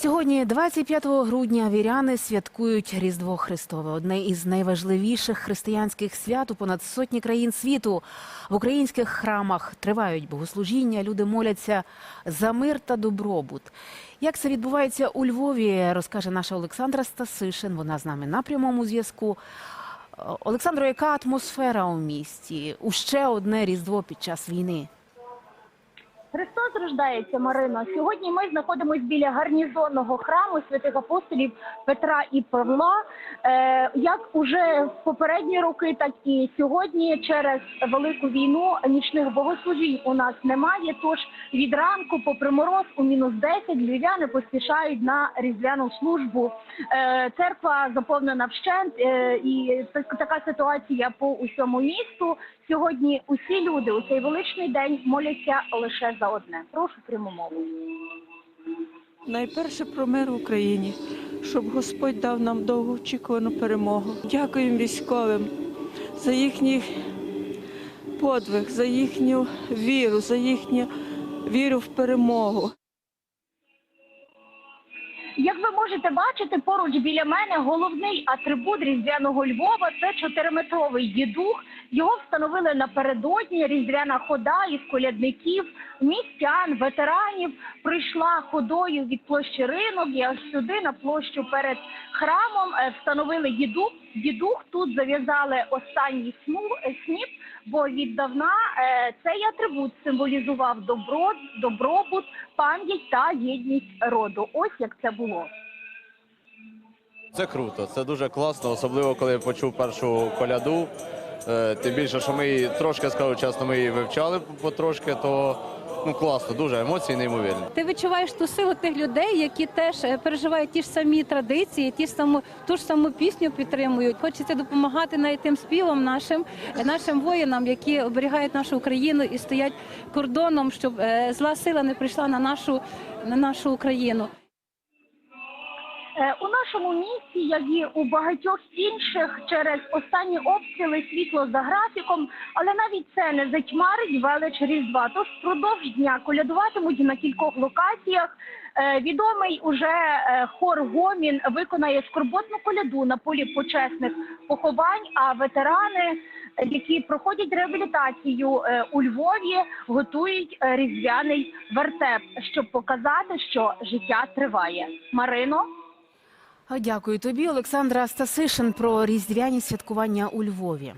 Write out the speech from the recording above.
Сьогодні, 25 грудня, віряни святкують Різдво Христове, одне із найважливіших християнських свят у понад сотні країн світу. В українських храмах тривають богослужіння, люди моляться за мир та добробут. Як це відбувається у Львові, розкаже наша Олександра Стасишин. Вона з нами на прямому зв'язку. Олександро, яка атмосфера у місті? У ще одне різдво під час війни. Рождається, Марино. Сьогодні ми знаходимося біля гарнізонного храму святих апостолів Петра і Павла. Е, як уже в попередні роки, так і сьогодні, через велику війну нічних богослужінь у нас немає. Тож від ранку, попри мороз, у мінус 10 львів'яни поспішають на різдвяну службу. Е, церква заповнена вщент, е, і так- така ситуація по усьому місту. Сьогодні усі люди у цей величний день моляться лише за одне. Прошу пряму мову. Найперше про мир в Україні, щоб Господь дав нам довгоочікувану перемогу. Дякуємо військовим за їхній подвиг, за їхню віру, за їхню віру в перемогу. Як ви можете бачити, поруч біля мене головний атрибут різдвяного Львова це чотириметровий дідух. Його встановили напередодні. Різдвяна хода із колядників, містян, ветеранів прийшла ходою від площі ринок і аж сюди на площу перед храмом е, встановили дідух. Дідух тут зав'язали останній е, сніп, бо віддавна е, цей атрибут символізував добро, добробут, пам'ять та єдність роду. Ось як це було. Це круто, це дуже класно, особливо коли я почув першу коляду. Е, Тим більше, що ми її трошки скажу чесно, ми її вивчали потрошки, то ну класно, дуже емоції неймовірні. Ти відчуваєш ту силу тих людей, які теж е, переживають ті ж самі традиції, ті ж саму ту ж саму пісню підтримують. Хочеться допомагати навіть тим співам нашим, е, нашим воїнам, які оберігають нашу Україну і стоять кордоном, щоб е, зла сила не прийшла на нашу на нашу Україну. Е, У нашому місті, як і у багатьох інших, через останні обстріли світло за графіком, але навіть це не затьмарить велич Різдва. Тож впродовж дня колядуватимуть на кількох локаціях. Е, Відомий уже е, хор Гомін виконає скорботну коляду на полі почесних поховань. А ветерани, які проходять реабілітацію у Львові, готують різдвяний вертеп, щоб показати, що життя триває. Марино. Дякую тобі, Олександра Стасишин, про різдвяні святкування у Львові.